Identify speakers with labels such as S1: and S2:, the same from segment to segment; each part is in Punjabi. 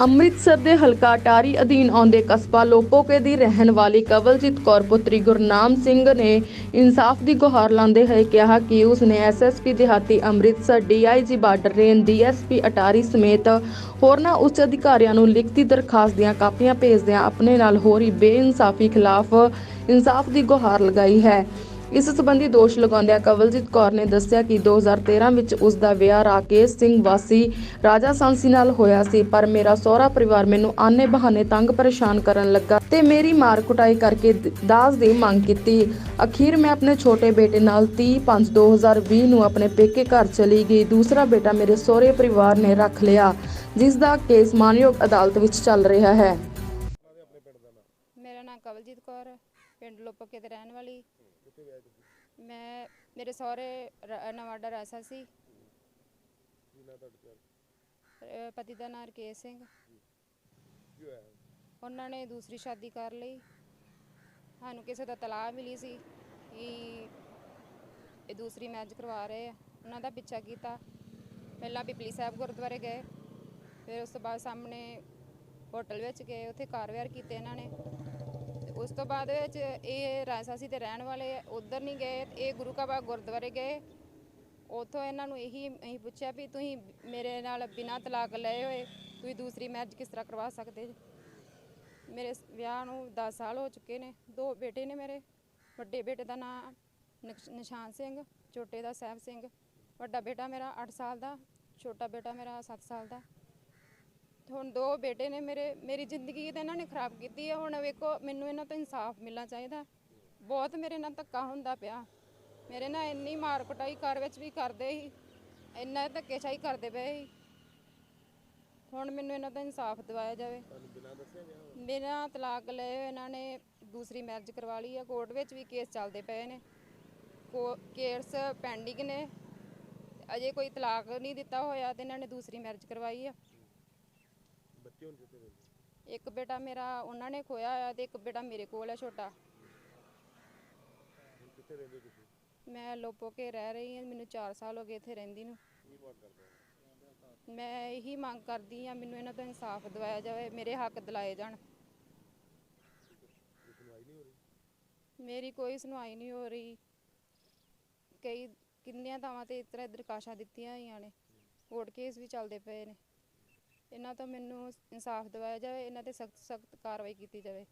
S1: ਅੰਮ੍ਰਿਤਸਰ ਦੇ ਹਲਕਾ ਟਾਰੀ ਅਧੀਨ ਆਉਂਦੇ ਕਸਬਾ ਲੋਪੋਕੇ ਦੀ ਰਹਿਣ ਵਾਲੀ ਕਵਲਜੀਤ ਕੌਰ ਪੁੱਤਰੀ ਗੁਰਨਾਮ ਸਿੰਘ ਨੇ ਇਨਸਾਫ ਦੀ ਗੁਹਾਰ ਲਾਉਂਦੇ ਹੋਏ ਕਿਹਾ ਕਿ ਉਸ ਨੇ ਐਸਐਸਪੀ ਦਿਹਾਤੀ Amritsar DIG border range DSP Attari ਸਮੇਤ ਹੋਰਨਾਂ ਉੱਚ ਅਧਿਕਾਰੀਆਂ ਨੂੰ ਲਿਖਤੀ ਦਰਖਾਸਤ ਦੀਆਂ ਕਾਪੀਆਂ ਭੇਜਦਿਆਂ ਆਪਣੇ ਨਾਲ ਹੋ ਰਹੀ ਬੇਇਨਸਾਫੀ ਖਿਲਾਫ ਇਨਸਾਫ ਦੀ ਗੁਹਾਰ ਲਗਾਈ ਹੈ। ਇਸ ਸੰਬੰਧੀ ਦੋਸ਼ ਲਗਾਉਂਦਿਆਂ ਕਵਲਜੀਤ ਕੌਰ ਨੇ ਦੱਸਿਆ ਕਿ 2013 ਵਿੱਚ ਉਸ ਦਾ ਵਿਆਹ ਰਾਕੇਸ਼ ਸਿੰਘ ਵਾਸੀ ਰਾਜਾ ਸਾਂਸੀ ਨਾਲ ਹੋਇਆ ਸੀ, ਪਰ ਮੇਰਾ ਸਹੁਰਾ ਪਰਿਵਾਰ ਮੈਨੂੰ ਆਨੇ ਬਹਾਨੇ ਤੰਗ ਪਰੇਸ਼ਾਨ ਕਰਨ ਲੱਗਾ ਤੇ ਮੇਰੀ ਮਾਰ ਕੁਟਾਈ ਕਰਕੇ ਦਾਜ ਦੀ ਮੰਗ ਕੀਤੀ। ਅਖੀਰ ਮੈਂ ਆਪਣੇ ਛੋਟੇ ਬੇਟੇ ਨਾਲ 30/5/2020 ਨੂੰ ਆਪਣੇ ਪੇਕੇ ਘਰ ਚਲੀ ਗਈ। ਦੂਸਰਾ ਬੇਟਾ ਮੇਰੇ ਸਹੁਰੇ ਪਰਿਵਾਰ ਨੇ ਰੱਖ ਲਿਆ, ਜਿਸ ਦਾ ਕੇਸ ਮਾਨਯੋਗ ਅਦਾਲਤ ਵਿੱਚ ਚੱਲ ਰਿਹਾ ਹੈ।
S2: ਮੇਰਾ ਨਾਮ ਕਵਲਜੀਤ ਕੌਰ ਪਿੰਡ ਲੋਪਕੇ ਦੇ ਰਹਿਣ ਵਾਲੀ। ਮੈਂ ਮੇਰੇ ਸਹੁਰੇ ਰ- ਨਵਾਡਾ ਰਾਸਾ ਸੀ। ਅਹ ਪਤੀ ਦਾ ਨਾਮ ਰਕੇਸ਼ ਸਿੰਘ। ਉਹਨਾਂ ਨੇ ਦੂਸਰੀ ਸ਼ਾਦੀ ਕਰ ਲਈ। ਸਾਨੂੰ ਕਿਸੇ ਦਾ ਤਲਾਹ ਮਿਲੀ ਸੀ ਕਿ ਇਹ ਦੂਸਰੀ ਮੈਰਿਜ ਕਰਵਾ ਰਹੇ ਆ। ਉਹਨਾਂ ਦਾ ਪਿੱਛਾ ਕੀਤਾ। ਪਹਿਲਾਂ ਪਿਪਲੀ ਸਾਹਿਬ ਗੁਰਦੁਆਰੇ ਗਏ। ਫਿਰ ਉਸ ਤੋਂ ਬਾਅਦ ਸਾਹਮਣੇ ਹੋਟਲ ਵਿੱਚ ਗਏ। ਉੱਥੇ ਕਾਰ ਵਿਹਾਰ ਕੀਤੇ ਇਹਨਾਂ ਨੇ। ਉਸ ਤੋਂ ਬਾਅਦ ਵਿੱਚ ਇਹ ਰਾਜਸਾਸੀ ਦੇ ਰਹਿਣ ਵਾਲੇ ਉਧਰ ਨਹੀਂ ਗਏ ਇਹ ਗੁਰੂ ਕਾ ਬਾਗ ਗੁਰਦੁਆਰੇ ਗਏ। ਉਥੋਂ ਇਹਨਾਂ ਨੂੰ ਇਹੀ ਅਸੀਂ ਪੁੱਛਿਆ ਵੀ ਤੁਸੀਂ ਮੇਰੇ ਨਾਲ ਬਿਨਾਂ ਤਲਾਕ ਲਏ ਹੋਏ, ਤੁਸੀਂ ਦੂਸਰੀ ਮੈਰਿਜ ਕਿਸ ਤਰ੍ਹਾਂ ਕਰਵਾ ਸਕਦੇ? ਜੀ ਮੇਰੇ ਵਿਆਹ ਨੂੰ 10 ਸਾਲ ਹੋ ਚੁੱਕੇ ਨੇ, ਦੋ ਬੇਟੇ ਨੇ ਮੇਰੇ। ਵੱਡੇ ਬੇਟੇ ਦਾ ਨਾਮ ਨਿਸ਼ਾਨ ਸਿੰਘ, ਛੋਟੇ ਦਾ ਸਹਿਬ ਸਿੰਘ। ਵੱਡਾ ਬੇਟਾ ਮੇਰਾ 8 ਸਾਲ ਦਾ, ਛੋਟਾ ਬੇਟਾ ਮੇਰਾ 7 ਸਾਲ ਦਾ। ਹੁਣ ਦੋ ਬੇਟੇ ਨੇ, ਮੇਰੇ, ਮੇਰੀ ਜ਼ਿੰਦਗੀ ਤਾਂ ਇਹਨਾਂ ਨੇ ਖਰਾਬ ਕੀਤੀ ਹੈ ਹੁਣ ਵੇਖੋ ਮੈਨੂੰ ਇਹਨਾਂ ਤੋਂ ਇਨਸਾਫ ਮਿਲਣਾ ਚਾਹੀਦਾ। ਬਹੁਤ ਮੇਰੇ ਨਾਲ ਧੱਕਾ ਹੁੰਦਾ ਪਿਆ। ਮੇਰੇ ਨਾਲ ਇੰਨੀ ਮਾਰ ਕੁਟਾਈ ਘਰ ਵਿੱਚ ਵੀ ਕਰਦੇ ਸੀ, ਇੰਨਾ ਧੱਕੇਸ਼ਾਹੀ ਕਰਦੇ ਪਏ ਸੀ। ਹੁਣ ਮੈਨੂੰ ਇਹਨਾਂ ਦਾ ਇਨਸਾਫ ਦਿਵਾਇਆ ਜਾਵੇ। ਮੇਰਾ ਤਲਾਕ ਲਏ ਇਹਨਾਂ ਨੇ ਦੂਸਰੀ ਮੈਰਿਜ ਕਰਵਾ ਲਈ ਹੈ ਕੋਰਟ ਵਿੱਚ ਵੀ ਕੇਸ ਚੱਲਦੇ ਪਏ ਨੇ। ਕੋ ਕੇਸ ਪੈਂਡਿੰਗ ਨੇ। ਅਜੇ ਕੋਈ ਤਲਾਕ ਨਹੀਂ ਦਿੱਤਾ ਹੋਇਆ ਤੇ ਇਹਨਾਂ ਨੇ ਦੂਸਰੀ ਮੈਰਿਜ ਕਰਵਾਈ ਆ। ਇੱਕ ਬੇਟਾ ਮੇਰਾ ਉਹਨਾਂ ਨੇ ਖੋਇਆ ਹੋਇਆ ਤੇ ਇੱਕ ਬੇਟਾ ਮੇਰੇ ਕੋਲ ਹੈ ਛੋਟਾ।
S3: ਹੁਣ ਕਿੱਥੇ ਰਹਿੰਦੇ ਹੋ ਤੁਸੀਂ?
S2: ਮੈਂ ਲੋਪੋ ਕੇ ਰਹਿ ਰਹੀ ਹਾਂ ਮੈਨੂੰ 4 ਸਾਲ ਹੋ ਗਏ ਇੱਥੇ ਰਹਿੰਦੀ ਨੂੰ।
S3: ਕੀ ਮੰਗ ਕਰਦੇ ਹੋ?
S2: ਮੈਂ ਇਹੀ ਮੰਗ ਕਰਦੀ ਹਾਂ ਮੈਨੂੰ ਇਹਨਾਂ ਤੋਂ ਇਨਸਾਫ ਦਿਵਾਇਆ ਜਾਵੇ ਮੇਰੇ ਹੱਕ ਦਿਲਾਏ ਜਾਣ।
S3: ਕੋਈ ਸੁਣਵਾਈ ਨਹੀਂ ਹੋ ਰਹੀ?
S2: ਮੇਰੀ ਕੋਈ ਸੁਣਵਾਈ ਨਹੀਂ ਹੋ ਰਹੀ। ਕਈ ਕਿੰਨੀਆਂ ਥਾਵਾਂ ਤੇ ਇਸ ਤਰ੍ਹਾਂ ਦਰਖਾਸ਼ਾਂ ਦਿੱਤੀਆਂ ਹੋਈਆਂ ਨੇ ਕੋਰਟ ਕੇਸ ਵੀ ਚੱਲਦੇ ਪਏ ਨੇ। ਇਹਨਾਂ ਤੋਂ ਮੈਨੂੰ ਇਨਸਾਫ ਦਿਵਾਇਆ ਜਾਵੇ ਇਹਨਾਂ ਤੇ ਸਖਤ ਸਖਤ ਕਾਰਵਾਈ ਕੀਤੀ ਜਾਵੇ।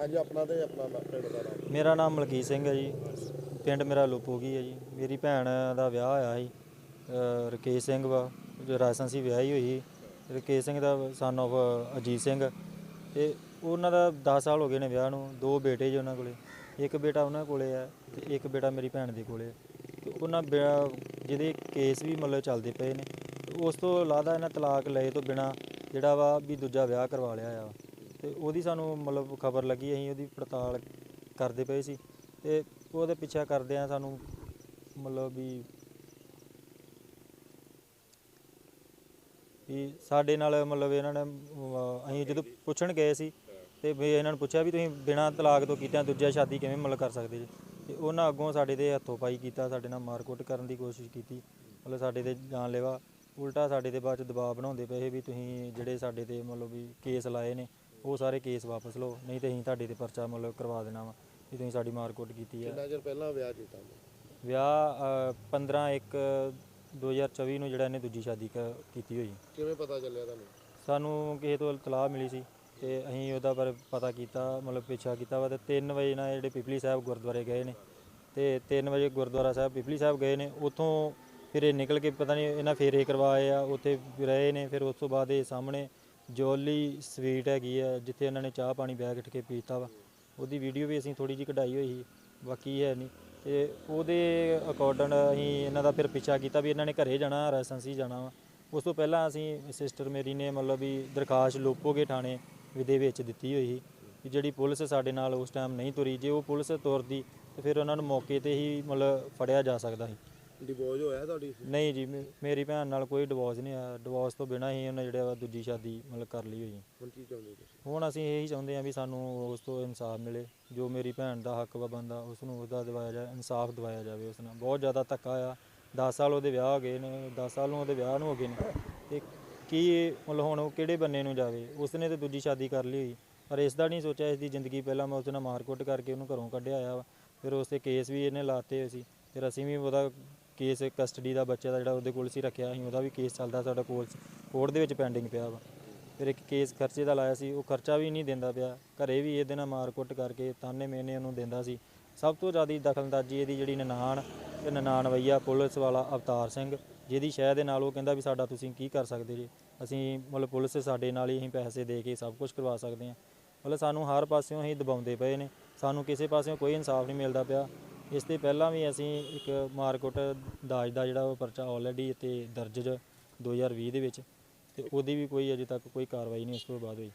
S3: ਹਾਂਜੀ ਆਪਣਾ ਤੇ ਆਪਣਾ ਪਿੰਡ ਦਾ ਨਾਮ।
S4: ਮੇਰਾ ਨਾਮ ਮਲਕੀਤ ਸਿੰਘ ਹੈ ਜੀ। ਪਿੰਡ ਮੇਰਾ ਲੋਪੋਗੀ ਹੈ ਜੀ। ਮੇਰੀ ਭੈਣ ਦਾ ਵਿਆਹ ਹੋਇਆ ਸੀ। ਰਕੇਸ਼ ਸਿੰਘ ਵਾ ਜੋ ਰਾਜਸਥਾਨ ਸੀ ਵਿਆਹੀ ਹੋਈ ਸੀ। ਰਕੇਸ਼ ਸਿੰਘ ਦਾ ਸਨ of ਅਜੀਤ ਸਿੰਘ। ਤੇ ਉਹਨਾਂ ਦਾ 10 ਸਾਲ ਹੋ ਗਏ ਨੇ ਵਿਆਹ ਨੂੰ। ਦੋ ਬੇਟੇ ਜੀ ਉਹਨਾਂ ਕੋਲੇ। ਇੱਕ ਬੇਟਾ ਉਹਨਾਂ ਕੋਲੇ ਹੈ ਤੇ ਇੱਕ ਬੇਟਾ ਮੇਰੀ ਭੈਣ ਦੇ ਕੋਲੇ ਹੈ। ਉਹਨਾਂ ਜਿਹਦੇ ਕੇਸ ਵੀ ਮਤਲਬ ਚੱਲਦੇ ਪਏ ਨੇ। ਉਸ ਤੋਂ ਇਲਾਵਾ ਇਹਨਾਂ ਤਲਾਕ ਲਏ ਤੋਂ ਬਿਨਾ ਜਿਹੜਾ ਵਾ ਵੀ ਦੂਜਾ ਵਿਆਹ ਕਰਵਾ ਲਿਆ ਆ। ਤੇ ਉਹਦੀ ਸਾਨੂੰ ਮਤਲਬ ਖਬਰ ਲੱਗੀ ਅਸੀਂ ਉਹਦੀ ਪੜਤਾਲ ਕਰਦੇ ਪਏ ਸੀ। ਤੇ ਉਹਦੇ ਪਿੱਛਾ ਕਰਦੇ ਆ ਸਾਨੂੰ ਮਤਲਬ ਵੀ ਵੀ ਸਾਡੇ ਨਾਲ ਮਤਲਬ ਇਹਨਾਂ ਨੇ ਅਹ, ਅਸੀਂ ਜਦੋਂ ਪੁੱਛਣ ਗਏ ਸੀ ਤੇ ਵੀ ਇਹਨਾਂ ਨੂੰ ਪੁੱਛਿਆ ਵੀ ਤੁਸੀਂ ਬਿਨਾਂ ਤਲਾਕ ਤੋਂ ਕੀਤਿਆਂ ਦੂਜਾ ਸ਼ਾਦੀ ਕਿਵੇਂ ਮਤਲਬ ਕਰ ਸਕਦੇ ਜੀ? ਤੇ ਉਹਨਾਂ ਅੱਗੋਂ ਸਾਡੇ ਤੇ ਹੱਥੋਂ ਪਾਈ ਕੀਤਾ ਸਾਡੇ ਨਾਲ ਮਾਰਕੁੱਟ ਕਰਨ ਦੀ ਕੋਸ਼ਿਸ਼ ਕੀਤੀ ਮਤਲਬ ਸਾਡੇ ਤੇ ਜਾਨਲੇਵਾ ਉਲਟਾ ਸਾਡੇ ਤੇ ਬਾਅਦ ਚ ਦਬਾਅ ਬਣਾਉਂਦੇ ਪਏ ਵੀ ਤੁਸੀਂ ਜਿਹੜੇ ਸਾਡੇ ਤੇ ਮਤਲਬ ਵੀ ਕੇਸ ਲਾਏ ਨੇ ਉਹ ਸਾਰੇ ਕੇਸ ਵਾਪਸ ਲਓ ਨਹੀਂ ਤੇ ਅਸੀਂ ਤੁਹਾਡੇ ਤੇ ਪਰਚਾ ਮਤਲਬ ਕਰਵਾ ਦੇਣਾ ਵਾ ਵੀ ਤੁਸੀਂ ਸਾਡੀ ਮਾਰਕੁੱਟ ਕੀਤੀ ਆ।
S3: ਕਿੰਨਾ ਚਿਰ ਪਹਿਲਾਂ ਵਿਆਹ ਕੀਤਾ ਉਹਨੇ?
S4: ਵਿਆਹ 15 1 2024 ਨੂੰ ਜਿਹੜਾ ਇਹਨੇ ਦੂਜੀ ਸ਼ਾਦੀ ਕ- ਕੀਤੀ ਹੋਈ।
S3: ਕਿਵੇਂ ਪਤਾ ਚੱਲਿਆ ਤੁਹਾਨੂੰ?
S4: ਸਾਨੂੰ ਕਿਸੇ ਤੋਂ ਇਤਲਾਹ ਮਿਲੀ ਸੀ ਤੇ ਅਸੀਂ ਉਹਦਾ ਬਾਰੇ ਪਤਾ ਕੀਤਾ ਮਤਲਬ ਪਿੱਛਾ ਕੀਤਾ ਵਾ ਤੇ 3 ਵਜੇ ਨਾਲ ਜਿਹੜੇ ਪਿਪਲੀ ਸਾਹਿਬ ਗੁਰਦੁਆਰੇ ਗਏ ਨੇ ਤੇ 3 ਵਜੇ ਗੁਰਦੁਆਰਾ ਸਾਹਿਬ ਪਿਪਲੀ ਸਾਹਿਬ ਗਏ ਨੇ ਉੱਥੋਂ ਫਿਰ ਇਹ ਨਿਕਲ ਕੇ ਪਤਾ ਨਹੀਂ ਇਹਨਾਂ ਫੇਰੇ ਕਰਵਾਏ ਆ, ਉੱਥੇ ਰਹੇ ਨੇ, ਫਿਰ ਉਸ ਤੋਂ ਬਾਅਦ ਇਹ ਸਾਹਮਣੇ ਜੋਲੀ ਸਵੀਟ ਹੈਗੀ ਆ, ਜਿੱਥੇ ਇਹਨਾਂ ਨੇ ਚਾਹ ਪਾਣੀ ਬੈਗ ਉੱਠ ਕੇ ਪੀਤਾ ਵਾ। ਉਹਦੀ ਵੀਡੀਓ ਵੀ ਅਸੀਂ ਥੋੜੀ ਜਿਹੀ ਕਢਾਈ ਹੋਈ ਸੀ, ਬਾਕੀ ਹੈ ਨਹੀਂ। ਤੇ ਉਹਦੇ ਅਕੋਰਡਿੰਗ ਅਸੀਂ ਇਹਨਾਂ ਦਾ ਫਿਰ ਪਿੱਛਾ ਕੀਤਾ ਵੀ ਇਹਨਾਂ ਨੇ ਘਰੇ ਜਾਣਾ ਰੈਸੈਂਸੀ ਜਾਣਾ ਵਾ। ਉਸ ਤੋਂ ਪਹਿਲਾਂ ਅਸੀਂ ਸਿਸਟਰ ਮੇਰੀ ਨੇ ਮਤਲਬ ਵੀ ਦਰਖਾਸਤ ਲੋਪੋਗੇ ਥਾਣੇ ਵਿਦੇ ਵਿੱਚ ਦਿੱਤੀ ਹੋਈ ਸੀ ਕਿ ਜਿਹੜੀ ਪੁਲਿਸ ਸਾਡੇ ਨਾਲ ਉਸ ਟਾਈਮ ਨਹੀਂ ਤੁਰੀ, ਜੇ ਉਹ ਪੁਲਿਸ ਤੁਰਦੀ ਤੇ ਫਿਰ ਉਹਨਾਂ ਨੂੰ ਮੌਕੇ ਤੇ ਹੀ ਮਤਲਬ ਫੜਿਆ ਜਾ ਸਕਦਾ ਸੀ।
S3: ਡਿਵੋਰਸ ਹੋਇਆ ਤੁਹਾਡੀ?
S4: ਨਹੀਂ ਜੀ ਮੇ- ਮੇਰੀ ਭੈਣ ਨਾਲ ਕੋਈ ਡਿਵੋਰਸ ਨਹੀਂ ਆਇਆ ਡਿਵੋਰਸ ਤੋਂ ਬਿਨਾਂ ਹੀ ਉਹਨੇ ਜਿਹੜਾ ਵਾ ਦੂਜੀ ਸ਼ਾਦੀ ਮਤਲਬ ਕਰ ਲਈ ਹੋਈ।
S3: ਹੁਣ ਕੀ ਚਾਹੁੰਦੇ ਤੁਸੀਂ?
S4: ਹੁਣ ਅਸੀਂ ਇਹੀ ਚਾਹੁੰਦੇ ਹਾਂ ਵੀ ਸਾਨੂੰ ਉਸ ਤੋਂ ਇਨਸਾਫ ਮਿਲੇ। ਜੋ ਮੇਰੀ ਭੈਣ ਦਾ ਹੱਕ ਵਾ ਬੰਦਾ ਉਸ ਨੂੰ ਉਹਦਾ ਦਿਵਾਇਆ ਜਾਏ ਇਨਸਾਫ ਦਿਵਾਇਆ ਜਾਵੇ ਉਸ ਨਾਲ। ਬਹੁਤ ਜ਼ਿਆਦਾ ਧੱਕਾ ਆ। 10 ਸਾਲ ਉਹਦੇ ਵਿਆਹ ਹੋ ਗਏ ਨੇ 10 ਸਾਲ ਨੂੰ ਉਹਦੇ ਵਿਆਹ ਨੂੰ ਹੋ ਗਏ ਨੇ। ਤੇ ਕੀ ਇਹ ਮਤਲਬ ਹੁਣ ਉਹ ਕਿਹੜੇ ਬੰਨੇ ਨੂੰ ਜਾਵੇ? ਉਸਨੇ ਤੇ ਦੂਜੀ ਸ਼ਾਦੀ ਕਰ ਲਈ ਹੋਈ। ਪਰ ਇਸ ਦਾ ਨਹੀਂ ਸੋਚਿਆ ਇਸ ਦੀ ਜ਼ਿੰਦਗੀ ਪਹਿਲਾਂ ਮੈਂ ਉਸ ਨਾਲ ਮਾਰਕੁੱਟ ਕਰਕੇ ਉਹਨੂੰ ਘਰੋਂ ਕੱਢਿਆ ਆਇਆ ਵਾ। ਫਿਰ ਉਸ ਤੇ ਕੇਸ ਵੀ ਇਹਨੇ ਲਾਤੇ ਹੋਏ ਸੀ। ਫਿਰ ਅਸੀਂ ਵੀ ਉਹਦਾ ਕੇਸ ਕਸਟਡੀ ਦਾ ਬੱਚੇ ਦਾ ਜਿਹੜਾ ਉਹਦੇ ਕੋਲ ਸੀ ਰੱਖਿਆ ਅਸੀਂ ਉਹਦਾ ਵੀ ਕੇਸ ਚੱਲਦਾ ਸਾਡਾ ਕੋਲ ਕੋਰਟ ਦੇ ਵਿੱਚ ਪੈਂਡਿੰਗ ਪਿਆ ਵਾ। ਫਿਰ ਇੱਕ ਕੇਸ ਖਰਚੇ ਦਾ ਲਾਇਆ ਸੀ, ਉਹ ਖਰਚਾ ਵੀ ਨਹੀਂ ਦਿੰਦਾ ਪਿਆ। ਘਰੇ ਵੀ ਇਹਦੇ ਨਾਲ ਮਾਰਕੁੱਟ ਕਰਕੇ ਤਾਨੇ ਮੇਨੇ ਉਹਨੂੰ ਦਿੰਦਾ ਸੀ। ਸਭ ਤੋਂ ਜ਼ਿਆਦਾ ਦਖਲਅੰਦਾਜ਼ੀ ਇਹਦੀ ਜਿਹੜੀ ਨਨਾਣ ਤੇ ਨਨਾਣ ਵਈਆ ਪੁਲਿਸ ਵਾਲਾ ਅਵਤਾਰ ਸਿੰਘ, ਜਿਹਦੀ ਸ਼ਹਿ ਦੇ ਨਾਲ ਉਹ ਕਹਿੰਦਾ ਵੀ ਸਾਡਾ ਤੁਸੀਂ ਕੀ ਕਰ ਸਕਦੇ ਜੀ? ਅਸੀਂ ਮਤਲਬ ਪੁਲਿਸ ਸਾਡੇ ਨਾਲ ਹੀ ਅਸੀਂ ਪੈਸੇ ਦੇ ਕੇ ਸਭ ਕੁਝ ਕਰਵਾ ਸਕਦੇ ਹਾਂ। ਮਤਲਬ ਸਾਨੂੰ ਹਰ ਪਾਸਿਓਂ ਹੀ ਦਬਾਉਂਦੇ ਪਏ ਨੇ। ਸਾਨੂੰ ਕਿਸੇ ਪਾਸਿਓਂ ਕੋਈ ਇਨਸਾਫ ਨਹੀਂ ਮਿਲਦਾ ਪਿਆ। ਇਸ ਤੇ ਪਹਿਲਾਂ ਵੀ ਅਸੀਂ ਇੱਕ ਮਾਰਕੁੱਟ ਦਾਜ ਦਾ ਜਿਹੜਾ ਉਹ ਪਰਚਾ ਆਲਰੇਡੀ ਤੇ ਦਰਜ ਜ 2020 ਦੇ ਵਿੱਚ, ਤੇ ਉਹਦੀ ਵੀ ਕੋਈ ਅਜੇ ਤੱਕ ਕੋਈ ਕਾਰਵਾਈ ਨਹੀਂ ਉਸ ਤੋਂ ਬਾਅਦ ਹੋਈ।